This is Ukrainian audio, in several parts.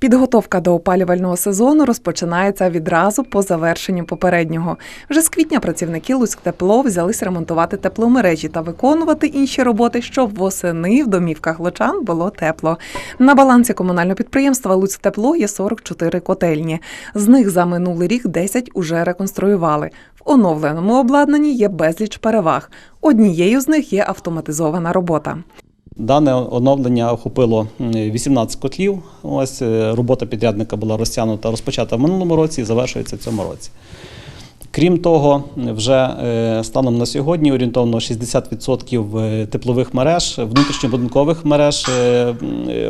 Підготовка до опалювального сезону розпочинається відразу по завершенню попереднього. Вже з квітня працівники Луцьктепло взялись ремонтувати тепломережі та виконувати інші роботи, щоб восени в домівках лучан було тепло. На балансі комунального підприємства Луцьктепло є 44 котельні. З них за минулий рік 10 уже реконструювали. В оновленому обладнанні є безліч переваг. Однією з них є автоматизована робота. Дане оновлення охопило 18 котлів. Ось е, робота підрядника була розтягнута, розпочата в минулому році і завершується в цьому році. Крім того, вже е, станом на сьогодні орієнтовно 60% е, теплових мереж, внутрішньобудинкових мереж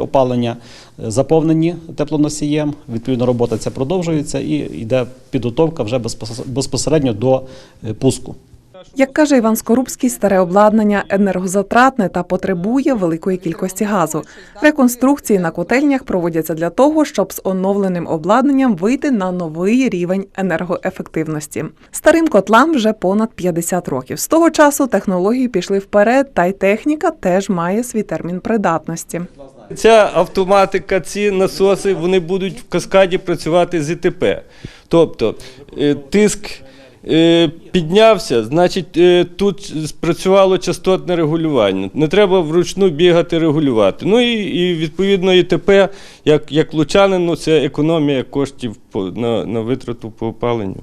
опалення заповнені теплоносієм. Відповідно, робота ця продовжується і йде підготовка вже безпосередньо до пуску. Як каже Іван Скорубський, старе обладнання енергозатратне та потребує великої кількості газу. Реконструкції на котельнях проводяться для того, щоб з оновленим обладнанням вийти на новий рівень енергоефективності. Старим котлам вже понад 50 років. З того часу технології пішли вперед, та й техніка теж має свій термін придатності. Ця автоматика, ці насоси, вони будуть в каскаді працювати з ІТП. Тобто е, тиск піднявся, значить е, тут спрацювало частотне регулювання. Не треба вручну бігати регулювати. Ну і, і відповідно ІТП, як, як лучанину, це економія коштів на, на витрату по опаленню.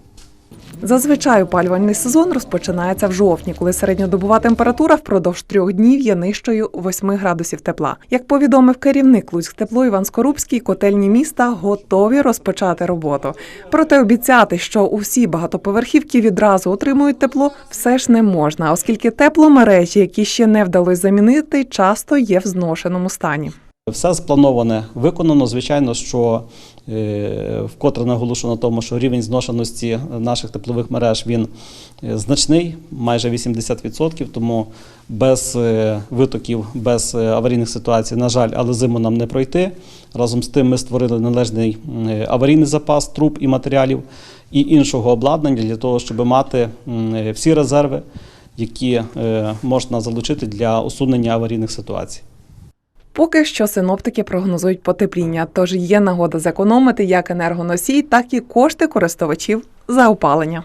Зазвичай опалювальний сезон розпочинається в жовтні, коли середньодобова температура впродовж трьох днів є нижчою 8 градусів тепла. Як повідомив керівник Луцьктепло Іван Скорубський, котельні міста готові розпочати роботу. Проте обіцяти, що усі багатоповерхівки відразу отримують тепло, все ж не можна, оскільки тепломережі, які ще не вдалося замінити, часто є в зношеному стані. Все сплановане виконано. Звичайно, що е, вкотре наголошую на тому, що рівень зношеності наших теплових мереж він е, значний, майже 80%, тому без е, витоків, без аварійних ситуацій, на жаль, але зиму нам не пройти. Разом з тим ми створили належний аварійний запас труб і матеріалів і іншого обладнання для того, щоб мати всі резерви, які можна залучити для усунення аварійних ситуацій. Поки що синоптики прогнозують потепління, тож є нагода зекономити як енергоносій, так і кошти користувачів за опалення.